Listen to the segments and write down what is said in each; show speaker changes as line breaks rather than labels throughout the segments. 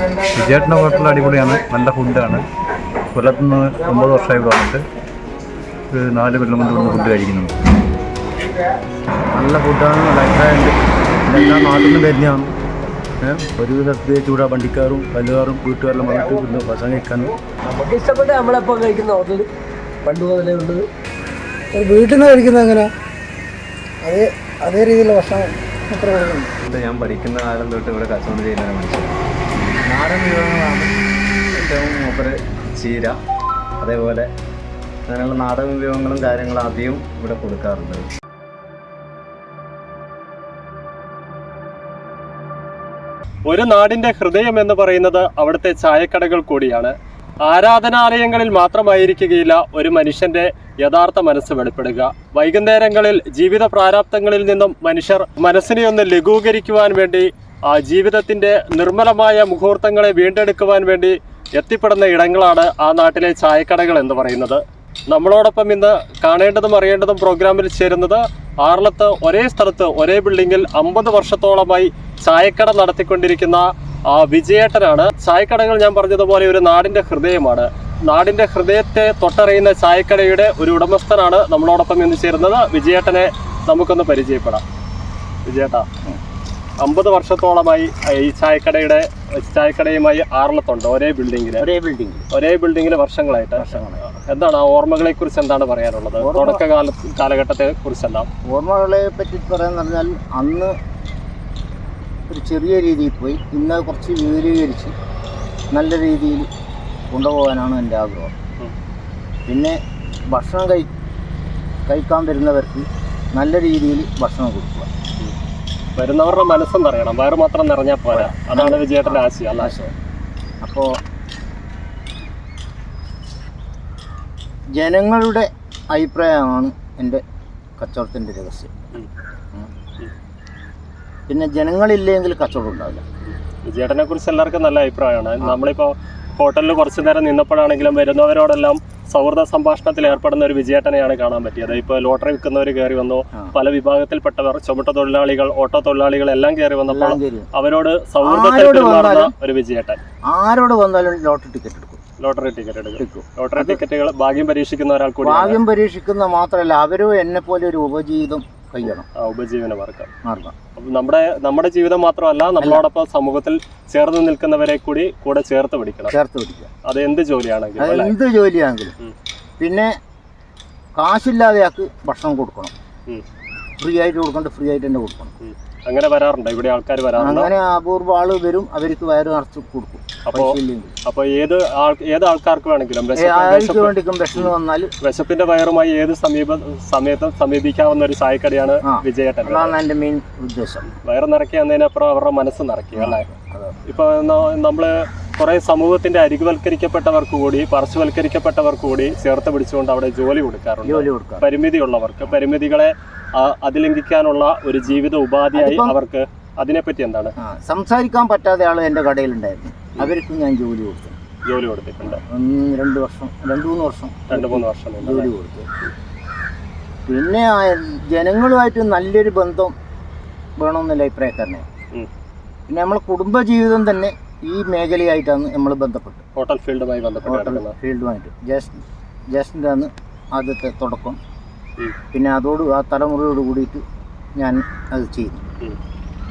വിജയേട്ടന്റെ hotel അടിപൊളിയാണ് നല്ല ഫുഡാണ്. കൊല്ലത്ത് നിന്ന് ഒമ്പത് വർഷമായി ഇവിടെ വന്നിട്ട് ഒരു നാല് കൊല്ലം കൊണ്ട് വന്ന് ഫുഡ് കഴിക്കുന്നുണ്ട്
നല്ല ഫുഡാണ് നല്ല അഭിപ്രായമുണ്ട്. എല്ലാ നാട്ടിൽ നിന്ന് വരുന്നതാണ് ഒരു ഒരുവിധ ചൂടാ വണ്ടിക്കാരും കല്ലുകാരും വീട്ടുകാരെല്ലാം വന്നിട്ട് പിന്നെ ഭക്ഷണം കഴിക്കാനും.
നമുക്ക് ഇഷ്ടപ്പെട്ട് നമ്മളെപ്പോൾ കഴിക്കുന്ന ഹോട്ടൽ പണ്ട് മുതലേ ഉള്ളത്.
വീട്ടിൽ നിന്ന് കഴിക്കുന്നത് എങ്ങനെ അതേ അതേ രീതിയിലുള്ള ഭക്ഷണം
ഞാൻ പഠിക്കുന്ന കാലം തൊട്ട് ഇവിടെ കച്ചവടം ചെയ്യുന്ന ഒരു നാടൻ വിഭവങ്ങളാണ് ഏറ്റവും മൂപ്പര് ചീര അതേപോലെ അങ്ങനെയുള്ള നാടൻ വിഭവങ്ങളും കാര്യങ്ങളും അധികം ഇവിടെ കൊടുക്കാറുണ്ട്.
ഒരു നാടിന്റെ ഹൃദയം എന്ന് പറയുന്നത് അവിടുത്തെ ചായക്കടകൾ കൂടിയാണ്. ആരാധനാലയങ്ങളിൽ മാത്രമായിരിക്കുകയില്ല ഒരു മനുഷ്യന്റെ യഥാർത്ഥ മനസ്സ് വെളിപ്പെടുക. വൈകുന്നേരങ്ങളിൽ ജീവിത പ്രാരാബ്ദങ്ങളിൽ നിന്നും മനുഷ്യർ മനസ്സിനെ ഒന്ന് ലഘൂകരിക്കുവാൻ വേണ്ടി ആ ജീവിതത്തിന്റെ നിർമ്മലമായ മുഹൂർത്തങ്ങളെ വീണ്ടെടുക്കുവാൻ വേണ്ടി എത്തിപ്പെടുന്ന ഇടങ്ങളാണ് ആ നാട്ടിലെ ചായക്കടകൾ എന്ന് പറയുന്നത്. നമ്മളോടൊപ്പം ഇന്ന് കാണേണ്ടതും അറിയേണ്ടതും പ്രോഗ്രാമിൽ ചേരുന്നത് ആറളത്ത് ഒരേ സ്ഥലത്ത് ഒരേ ബിൽഡിങ്ങിൽ അമ്പത് വർഷത്തോളമായി ചായക്കട നടത്തിക്കൊണ്ടിരിക്കുന്ന ആ വിജയേട്ടനാണ്. ചായക്കടകൾ ഞാൻ പറഞ്ഞതുപോലെ ഒരു നാടിന്റെ ഹൃദയമാണ്. നാടിന്റെ ഹൃദയത്തെ തൊട്ടറിയുന്ന ചായക്കടയുടെ ഒരു ഉടമസ്ഥനാണ് നമ്മളോടൊപ്പം ഇന്ന് ചേരുന്നത്. വിജയേട്ടനെ നമുക്കൊന്ന് പരിചയപ്പെടാം. വിജയേട്ടാ. അമ്പത് വർഷത്തോളമായി ഈ ചായക്കടയുടെ ചായക്കടയുമായി ആറളത്തുണ്ട് ഒരേ ബിൽഡിംഗിൽ
ഒരേ ബിൽഡിംഗ്
ഒരേ ബിൽഡിംഗിൽ വർഷങ്ങളായിട്ട്. എന്താണ് ആ ഓർമ്മകളെ കുറിച്ച് എന്താണ് പറയാനുള്ളത്? തുടക്കകാല കാലഘട്ടത്തെ കുറിച്ചെല്ലാം
ഓർമ്മകളെ പറ്റി പറയാന്ന് പറഞ്ഞാൽ അന്ന് ഒരു ചെറിയ രീതിയിൽ പോയി ഇന്ന് കുറച്ച് വിപുലീകരിച്ച് നല്ല രീതിയിൽ കൊണ്ടുപോകാനാണ് എന്റെ ആഗ്രഹം. പിന്നെ ഭക്ഷണം കഴി കഴിക്കാൻ വരുന്നവർക്ക് നല്ല രീതിയിൽ ഭക്ഷണം കൊടുക്കുക.
വരുന്നവരുടെ മനസ്സും അറിയണം വയറ് മാത്രം നിറഞ്ഞാൽ പോരാ. അതാണ് വിജയത്തിന്റെ ആശയം അല്ല?
ആശയം. അപ്പോ ജനങ്ങളുടെ അഭിപ്രായമാണ് എന്റെ കച്ചവടത്തിന്റെ രഹസ്യം. പിന്നെ ജനങ്ങളില്ലെങ്കിൽ കച്ചവടം ഉണ്ടാവില്ല.
വിജയേട്ടനെ കുറിച്ച് എല്ലാവർക്കും നല്ല അഭിപ്രായമാണ്. നമ്മളിപ്പോ ഹോട്ടലിൽ കുറച്ചു നേരം നിന്നപ്പോഴാണെങ്കിലും വരുന്നവരോടെല്ലാം സൗഹൃദ സംഭാഷണത്തിൽ ഏർപ്പെടുന്ന ഒരു വിജയേട്ടനെയാണ് കാണാൻ പറ്റിയത്. ഇപ്പോൾ ലോട്ടറി വിൽക്കുന്നവർ കയറി വന്നു. പല വിഭാഗത്തിൽപ്പെട്ടവർ ചുമട്ട തൊഴിലാളികൾ ഓട്ടോ തൊഴിലാളികൾ എല്ലാം കയറി വന്നപ്പോൾ. അവരോട് സൗഹൃദത്തിൽ ഒരു വിജയേട്ടൻ.
ആരോട് വന്നാലും ലോട്ടറി ടിക്കറ്റ് എടുക്കും.
ലോട്ടറി ടിക്കറ്റ് എടുക്കും.
എടുക്കും.
ലോട്ടറി ടിക്കറ്റുകൾ ഭാഗ്യം പരീക്ഷിക്കുന്ന ഒരാൾ കൂടി
ഭാഗ്യം പരീക്ഷിക്കുന്ന മാത്രമല്ല അവരും എന്നെ പോലെ ഒരു ഉപജീവിതം കഴിയണം
ഉപജീവന മാർഗം.
മാർഗം.
അപ്പം നമ്മുടെ നമ്മുടെ ജീവിതം മാത്രമല്ല നമ്മളോടൊപ്പം സമൂഹത്തിൽ ചേർന്ന് നിൽക്കുന്നവരെ കൂടി കൂടെ ചേർത്ത് പിടിക്കണം.
ചേർത്ത് പിടിക്കുക.
അത് എന്ത് ജോലിയാണെങ്കിലും
എന്ത് ജോലിയാണെങ്കിലും. പിന്നെ കാശില്ലാതെ ഭക്ഷണം കൊടുക്കണം. ഫ്രീ ആയിട്ട് കൊടുക്കണ്ട ഫ്രീ ആയിട്ട് തന്നെ കൊടുക്കണം.
അങ്ങനെ വരാറുണ്ട്? ഇവിടെ ആൾക്കാർ വരാറുണ്ട്?
അങ്ങനെ അപൂർവ ആൾ വരും അവർക്ക് വയറ് നിറച്ച് കൊടുക്കും.
അപ്പോ
അപ്പോൾ
അപ്പൊ ഏത് ആൾ ഏത് ആൾക്കാർക്ക് വേണമെങ്കിലും
ആർക്ക് വേണ്ടിക്കും വന്നാൽ
വിശപ്പിന്റെ വയറുമായി ഏത് സമീപ സമയത്തും സമീപിക്കാവുന്ന ഒരു ചായക്കടയാണ് വിജയട്ടൻ
അതാണ് എന്റെ മെയിൻ ഉദ്ദേശം.
വയറ് നിറയ്ക്കുക എന്നതിനപ്പുറം അവരുടെ മനസ്സ് നിറയ്ക്കുക അല്ലേ. ഇപ്പൊ നമ്മൾ കുറെ സമൂഹത്തിന്റെ അരികുവൽക്കരിക്കപ്പെട്ടവർക്ക് കൂടി പാർശ്വവൽക്കരിക്കപ്പെട്ടവർക്ക് കൂടി ചേർത്ത് പിടിച്ചുകൊണ്ട് അവിടെ ജോലി കൊടുക്കാറുണ്ട്. പരിമിതിയുള്ളവർക്ക്. പരിമിതികളെ അതിലംഘിക്കാനുള്ള ഒരു ജീവിത ഉപാധിയായി അവർക്ക് അതിനെപ്പറ്റി എന്താണ്?
സംസാരിക്കാൻ പറ്റാതെ ആൾ എന്റെ കടയിലുണ്ടായിരുന്നു. അവർക്കും ഞാൻ ജോലി കൊടുത്തു.
ജോലി കൊടുത്തിട്ടുണ്ട്.
രണ്ട് വർഷം രണ്ട് മൂന്ന് വർഷം.
രണ്ട് മൂന്ന് വർഷം
ജോലി കൊടുത്തു. പിന്നെ ജനങ്ങളുമായിട്ട് നല്ലൊരു ബന്ധം വേണമെന്നുള്ള
അഭിപ്രായക്കാരനെ.
പിന്നെ നമ്മളെ കുടുംബജീവിതം തന്നെ ഈ മേഖലയായിട്ടാണ് നമ്മൾ ബന്ധപ്പെട്ട്
ഹോട്ടൽ ഫീൽഡുമായി ബന്ധപ്പെട്ട്
ഹോട്ടൽ ഫീൽഡുമായിട്ട് ജസ്റ്റ് ജസ്റ്റിന്റെ ആണ് ആദ്യത്തെ തുടക്കം. പിന്നെ അതോട് ആ തലമുറയോട് കൂടിയിട്ട് ഞാൻ അത്
ചെയ്യുന്നു.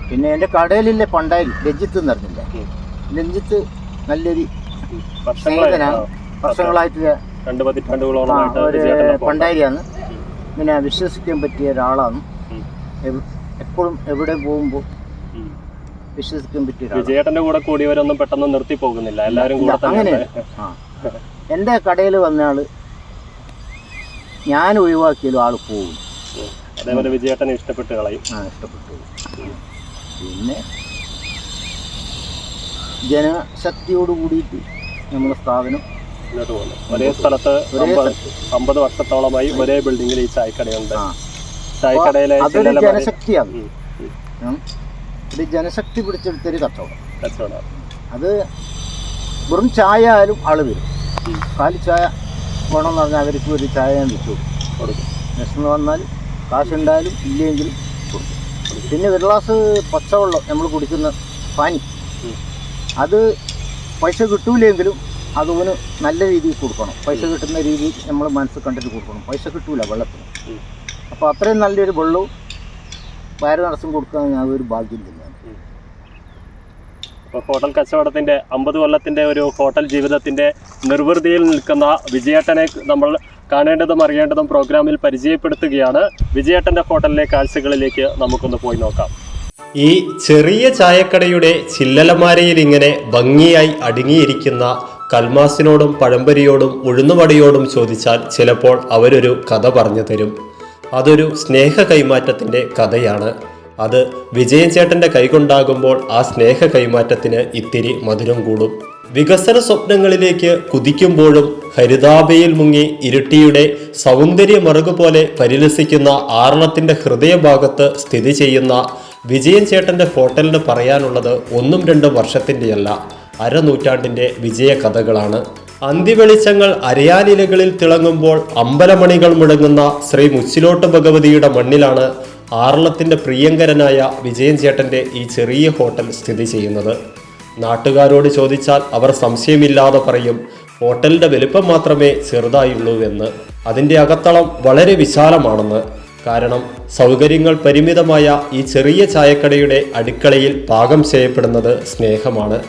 പിന്നെ എന്റെ കടയിലില്ല പണ്ടായി രഞ്ജിത്ത് എന്ന് പറഞ്ഞില്ല? രഞ്ജിത്ത് നല്ലൊരു സ്നേഹിതനാണ്. വർഷങ്ങളായിട്ട് ഒരു. പണ്ടാരിയാണ്. പിന്നെ വിശ്വസിക്കാൻ പറ്റിയ ഒരാളാണ്. എപ്പോഴും എവിടെ പോകുമ്പോൾ. വിശ്വസിക്കാൻ പറ്റിയ
ചേട്ടന്റെ കൂടെ കൂടിയവരൊന്നും പെട്ടെന്ന് നിർത്തി പോകുന്നില്ല. എല്ലാവരും കൂടെ
അങ്ങനെയല്ല. എന്റെ കടയിൽ വന്ന ആൾ ഞാൻ ഒഴിവാക്കിയാലും ആൾ പോകും.
അതേപോലെ വിജയേട്ടനെ ഇഷ്ടപ്പെട്ട് കളയും.
ആ ഇഷ്ടപ്പെട്ടു. പിന്നെ ജനശക്തിയോട് കൂടിയിട്ട് നമ്മുടെ സ്ഥാപനം
മുന്നോട്ട് പോകുന്നു. ഒരേ സ്ഥലത്ത് അമ്പത് വർഷത്തോളമായി ഒരേ ബിൽഡിങ്ങിൽ ഈ ചായക്കടയുണ്ട്. ചായക്കടയിലെ
ജനശക്തിയാണ്. ഒരു ജനശക്തി പിടിച്ചെടുത്തൊരു കച്ചവടം.
കച്ചവടം.
അത് വെറും ചായ ആയാലും ആൾ വരും. കാലി ചായ വേണമെന്ന് പറഞ്ഞാൽ അവർക്ക് ഒരു ചായ ഞാൻ വെച്ചു കൊടുക്കും.
കൊടുക്കും.
വന്നാൽ കാശുണ്ടായാലും ഇല്ലെങ്കിലും കൊടുക്കും. പിന്നെ ഒരു ഗ്ലാസ് പച്ചവെള്ളം നമ്മൾ കുടിക്കുന്ന പാനി. അത് പൈസ കിട്ടൂലെങ്കിലും അതുപോലെ നല്ല രീതിയിൽ കൊടുക്കണം. പൈസ കിട്ടുന്ന രീതി നമ്മൾ മനസ്സിൽ കണ്ടിട്ട് കൊടുക്കണം. പൈസ കിട്ടൂല വെള്ളത്തിന്. അപ്പോൾ അത്രയും നല്ലൊരു വെള്ളവും വയറ് നടത്തും കൊടുക്കാൻ ഞാൻ ഒരു ഭാഗ്യം
ഇപ്പോൾ ഹോട്ടൽ കച്ചവടത്തിന്റെ അമ്പത് കൊല്ലത്തിന്റെ ഒരു ഹോട്ടൽ ജീവിതത്തിന്റെ നിർവൃതിയിൽ നിൽക്കുന്ന വിജയേട്ടനെ നമ്മൾ കാണേണ്ടതും അറിയേണ്ടതും പ്രോഗ്രാമിൽ പരിചയപ്പെടുത്തുകയാണ്. വിജയേട്ടന്റെ ഹോട്ടലിലെ കാഴ്ചകളിലേക്ക് നമുക്കൊന്ന് പോയി നോക്കാം. ഈ ചെറിയ ചായക്കടയുടെ ചില്ലലമാരയിൽ ഇങ്ങനെ ഭംഗിയായി അടുങ്ങിയിരിക്കുന്ന കൽമാസിനോടും പഴംപരിയോടും ഉഴുന്നുവടിയോടും ചോദിച്ചാൽ ചിലപ്പോൾ അവരൊരു കഥ പറഞ്ഞു തരും. അതൊരു സ്നേഹ കൈമാറ്റത്തിന്റെ കഥയാണ്. അത് വിജയൻ ചേട്ടന്റെ കൈകൊണ്ടാകുമ്പോൾ ആ സ്നേഹ കൈമാറ്റത്തിന് ഇത്തിരി മധുരം കൂടും. വികസന സ്വപ്നങ്ങളിലേക്ക് കുതിക്കുമ്പോഴും ഹരിതാഭയിൽ മുങ്ങി ഇരുട്ടിയുടെ സൗന്ദര്യ മറുകു പോലെ പരിലസിക്കുന്ന ആറളത്തിന്റെ ഹൃദയഭാഗത്ത് സ്ഥിതി ചെയ്യുന്ന വിജയൻ ചേട്ടന്റെ ഹോട്ടലിന് പറയാനുള്ളത് ഒന്നും രണ്ടും വർഷത്തിന്റെയല്ല. അരനൂറ്റാണ്ടിന്റെ വിജയ കഥകളാണ്. അന്തിവെളിച്ചങ്ങൾ അരയാലിലകളിൽ തിളങ്ങുമ്പോൾ അമ്പലമണികൾ മുടങ്ങുന്ന ശ്രീ മുച്ചിലോട്ട് ഭഗവതിയുടെ മണ്ണിലാണ് ആറളത്തിന്റെ പ്രിയങ്കരനായ വിജയൻ ചേട്ടന്റെ ഈ ചെറിയ ഹോട്ടൽ സ്ഥിതി ചെയ്യുന്നത്? നാട്ടുകാരോട് ചോദിച്ചാൽ അവർ സംശയമില്ലാതെ പറയും ഹോട്ടലിന്റെ വലുപ്പം മാത്രമേ ചെറുതായുള്ളൂ എന്ന്. അതിന്റെ അകത്തളം വളരെ വിശാലമാണെന്ന്. കാരണം സൗകര്യങ്ങൾ പരിമിതമായ ഈ ചെറിയ ചായക്കടയുടെ അടുക്കളയിൽ പാകം ചെയ്യപ്പെടുന്നത് സ്നേഹമാണ്.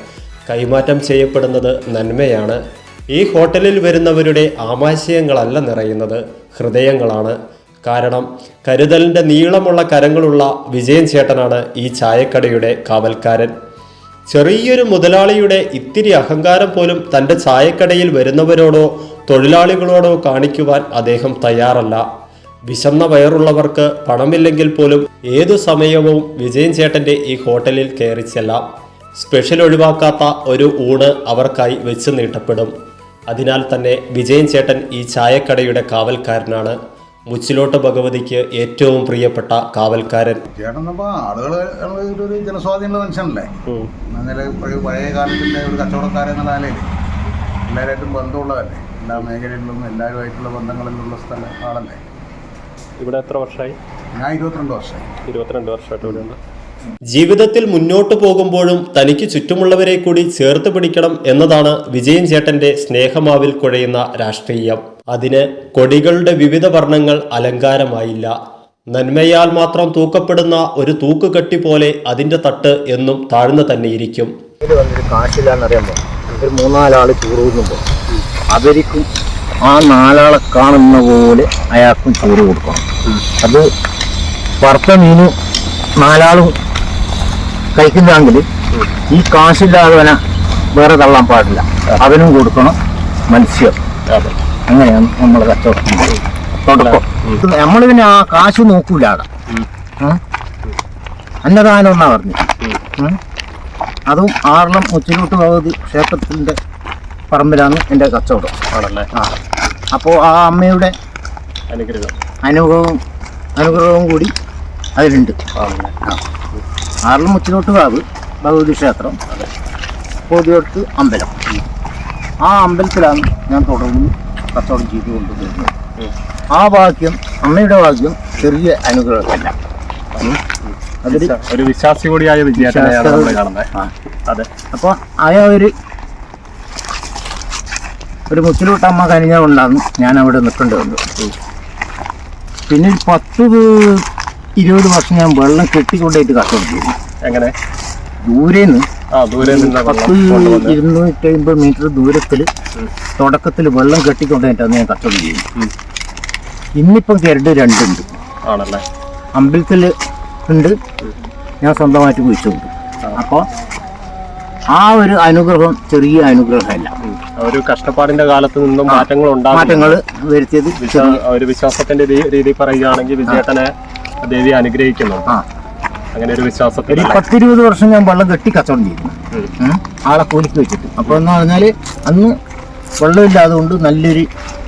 കൈമാറ്റം ചെയ്യപ്പെടുന്നത് നന്മയാണ്. ഈ ഹോട്ടലിൽ വരുന്നവരുടെ ആമാശയങ്ങളല്ല നിറയുന്നത് ഹൃദയങ്ങളാണ്. കാരണം കരുതലിന്റെ നീളമുള്ള കരങ്ങളുള്ള വിജയൻ ചേട്ടനാണ് ഈ ചായക്കടയുടെ കാവൽക്കാരൻ. ചെറിയൊരു മുതലാളിയുടെ ഇത്തിരി അഹങ്കാരം പോലും തന്റെ ചായക്കടയിൽ വരുന്നവരോടോ തൊഴിലാളികളോടോ കാണിക്കുവാൻ അദ്ദേഹം തയ്യാറല്ല. വിശന്ന വയറുള്ളവർക്ക് പണമില്ലെങ്കിൽ പോലും ഏതു സമയവും വിജയൻ ചേട്ടന്റെ ഈ ഹോട്ടലിൽ കയറി ചെല്ലാം. സ്പെഷ്യൽ ഒഴിവാക്കാത്ത ഒരു ഊണ് അവർക്കായി വെച്ച് നീട്ടപ്പെടും. അതിനാൽ തന്നെ വിജയൻ ചേട്ടൻ ഈ ചായക്കടയുടെ കാവൽക്കാരനാണ്. മുച്ചിലോട്ട് ഭഗവതിക്ക് ഏറ്റവും പ്രിയപ്പെട്ട കാവൽക്കാരൻ.
ചേട്ടനപ്പോൾ ആളുകൾ ഒരു ജനസ്വാധീനമുള്ള മനുഷ്യനല്ലേ? അങ്ങനെ പഴയ പഴയ കാലത്തിന്റെ ഒരു കച്ചവടക്കാരൻ എന്നുള്ള നിലയിൽ എല്ലാവരായിട്ടും ബന്ധമുള്ളതല്ലേ എല്ലാ മേഖലകളിലും എല്ലാവരുമായിട്ടുള്ള ബന്ധങ്ങളിലുള്ള സ്ഥലം ആളല്ലേ?
ഇവിടെ എത്ര വർഷമായി
ഞാൻ ഇരുപത്തിരണ്ട് വർഷമായി
ഇരുപത്തിരണ്ട് വർഷമായിട്ട് ഇവിടെ ഉണ്ട്
ജീവിതത്തിൽ മുന്നോട്ടു പോകുമ്പോഴും തനിക്ക് ചുറ്റുമുള്ളവരെ കൂടി ചേർത്ത് പിടിക്കണം എന്നതാണ് വിജയൻ ചേട്ടന്റെ സ്നേഹമാവിൽ കുഴയുന്ന രാഷ്ട്രീയം. അതിന് കൊടികളുടെ വിവിധ വർണങ്ങൾ അലങ്കാരമായില്ല. നന്മയാൽ മാത്രം തൂക്കപ്പെടുന്ന ഒരു തൂക്കുകട്ടി പോലെ അതിന്റെ തട്ട് എന്നും താഴ്ന്നു തന്നെയിരിക്കും.
കാശില്ലാന്നറിയുമ്പോൾ ഒരു അവർക്കും ആ നാലാളെ കാണുന്ന പോലെ അയാൾക്കും ചോറ് കൊടുക്കണം. അത് വറുത്ത മീനും നാലാളും കഴിക്കുന്നതാണെങ്കിൽ ഈ കാശില്ലാതവനെ വേറെ തള്ളാൻ പാടില്ല. അവനും കൊടുക്കണം മത്സ്യം. അങ്ങനെയാണ് നമ്മൾ കച്ചവടം. തുടക്കം. നമ്മൾ പിന്നെ ആ കാശ് നോക്കൂല അവിടെ. അന്നദാനം എന്നാ പറഞ്ഞു. അതും ആറളം മുച്ചിലോട്ട് ഭഗവതി ക്ഷേത്രത്തിന്റെ പറമ്പിലാണ് എന്റെ കച്ചവടം.
ആണല്ലേ?
ആ. അപ്പോൾ ആ അമ്മയുടെ
അനുഗ്രഹം.
അനുഭവവും അനുഗ്രഹവും കൂടി അതിലുണ്ട്. ആ. ആറളം മുച്ചിലോട്ട് കാവ് ഭഗവതി ക്ഷേത്രം പൊതുവെടുത്ത് അമ്പലം. ആ അമ്പലത്തിലാണ് ഞാൻ തുടർന്ന് കച്ചവടം ചെയ്തു കൊണ്ടുവരുന്നത് ആ വാക്യം അമ്മയുടെ വാക്യം ചെറിയ അനുഗ്രഹമല്ല.
ഒരു വിശ്വാസി കൂടിയായ അതെ.
അപ്പോൾ ആ ഒരു ഒരു അമ്മ കനിഞ്ഞ കൊണ്ടാണ് ഞാൻ അവിടെ നിൽക്കേണ്ടി വന്നത്. പിന്നെ പത്ത് ഇരുപത് വർഷം ഞാൻ വെള്ളം കെട്ടിക്കൊണ്ടായിട്ട് കച്ചവടം ചെയ്തു
എങ്ങനെ ദൂരെ നിന്ന്
പത്ത് ഇരുന്നൂറ്റി അമ്പത് മീറ്റർ ദൂരത്തിൽ തുടക്കത്തിൽ വെള്ളം കെട്ടിക്കൊണ്ടായിട്ടാണ് ഞാൻ കച്ചവടം. ഇന്നിപ്പം കരട് രണ്ടുണ്ട്.
ആണല്ലേ?
അമ്പലത്തിൽ ഉണ്ട്. ഞാൻ സ്വന്തമായിട്ട് കുഴിച്ചുണ്ട് അപ്പോൾ ആ ഒരു അനുഗ്രഹം ചെറിയ അനുഗ്രഹമല്ല.
ഒരു കഷ്ടപ്പാടിന്റെ കാലത്ത് നിന്നും മാറ്റങ്ങൾ ഉണ്ടാകും
മാറ്റങ്ങൾ വരുത്തിയത്
ഒരു വിശ്വാസത്തിന്റെ രീതി പറയുകയാണെങ്കിൽ വിജയേട്ടനെ ദേവി അനുഗ്രഹിക്കുന്നുണ്ട് അങ്ങനെ ഒരു വിശ്വാസത്തിൽ
പത്തിരുപത് വർഷം ഞാൻ വെള്ളം കെട്ടി കച്ചവടം ചെയ്തു. ആളെ കൂലിക്ക് വെച്ചിട്ട്. അപ്പൊ എന്ന് പറഞ്ഞാൽ അന്ന് വെള്ളമില്ലാതെ കൊണ്ട് നല്ലൊരു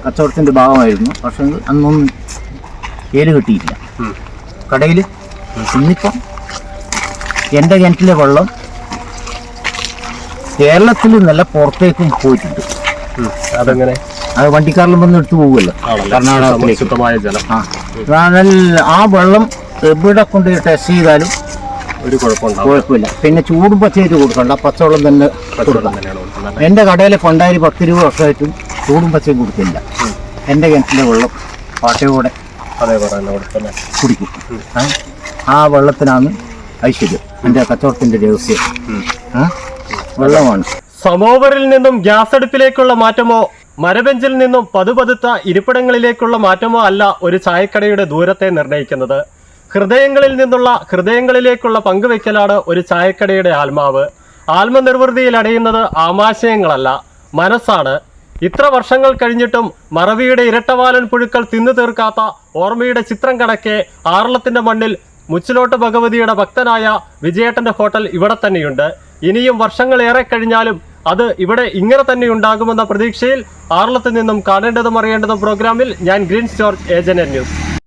കച്ചവടത്തിന്റെ ഭാഗമായിരുന്നു. പക്ഷെ അന്നൊന്നും ഏൽ കിട്ടിയില്ല കടയിൽ ഇന്നിപ്പം എന്റെ കിണറ്റിലെ വെള്ളം കേരളത്തിൽ നല്ല പുറത്തേക്കും പോയിട്ടുണ്ട്.
അതെങ്ങനെ?
അത് വണ്ടിക്കാരിലും വന്ന് എടുത്തു പോകുമല്ലോ കർണാടകത്തിലേക്ക്.
ശുദ്ധമായ ജലം.
ആ. ആ വെള്ളം എവിടെ കൊണ്ട് ടെസ്റ്റ് ചെയ്താലും
ഒരു
കുഴപ്പമില്ല. പിന്നെ ചൂടും പച്ചയായിട്ട് കൊടുക്കണ്ട പച്ചവെള്ളം തന്നെ കൊടുക്കാം
തന്നെയാണ് കൊടുക്കുന്നത്
എന്റെ കടയിൽ പണ്ടായി പത്ത് രൂപ വർഷമായിട്ടും ചൂടും പച്ചയും കൊടുക്കില്ല എന്റെ കിണറ്റിലെ വെള്ളം പാട്ടയോടെ കുടിക്കും. ആ? വെള്ളത്തിനാണ് ഐശ്വര്യം. എന്റെ കച്ചവടത്തിന്റെ രഹസ്യം? വെള്ളമാണ്.
സമോവറിൽ നിന്നും ഗ്യാസ് അടുപ്പിലേക്കുള്ള മാറ്റമോ മരബെഞ്ചിൽ നിന്നും പതുപതുത്ത ഇരിപ്പിടങ്ങളിലേക്കുള്ള മാറ്റമോ അല്ല ഒരു ചായക്കടയുടെ ദൂരത്തെ നിർണയിക്കുന്നത്. ഹൃദയങ്ങളിൽ നിന്നുള്ള ഹൃദയങ്ങളിലേക്കുള്ള പങ്കുവെക്കലാണ് ഒരു ചായക്കടയുടെ ആത്മാവ്. ആത്മനിർവൃതിയിൽ അടയുന്നത് ആമാശയങ്ങളല്ല മനസ്സാണ്. ഇത്ര വർഷങ്ങൾ കഴിഞ്ഞിട്ടും മറവിയുടെ ഇരട്ടവാലൻ പുഴുക്കൾ തിന്നു തീർക്കാത്ത ഓർമ്മയുടെ ചിത്രം കണക്കെ ആറളത്തിന്റെ മണ്ണിൽ മുച്ചിലോട്ട് ഭഗവതിയുടെ ഭക്തനായ വിജയേട്ടന്റെ ഹോട്ടൽ ഇവിടെ തന്നെയുണ്ട്. ഇനിയും വർഷങ്ങളേറെ കഴിഞ്ഞാലും അത് ഇവിടെ ഇങ്ങനെ തന്നെ ഉണ്ടാകുമെന്ന പ്രതീക്ഷയിൽ ആറളത്ത് നിന്നും കാണേണ്ടതും അറിയേണ്ടതും പ്രോഗ്രാമിൽ ഞാൻ ഗ്രീൻ ജോർജ് ഏജന്റ് ന്യൂസ്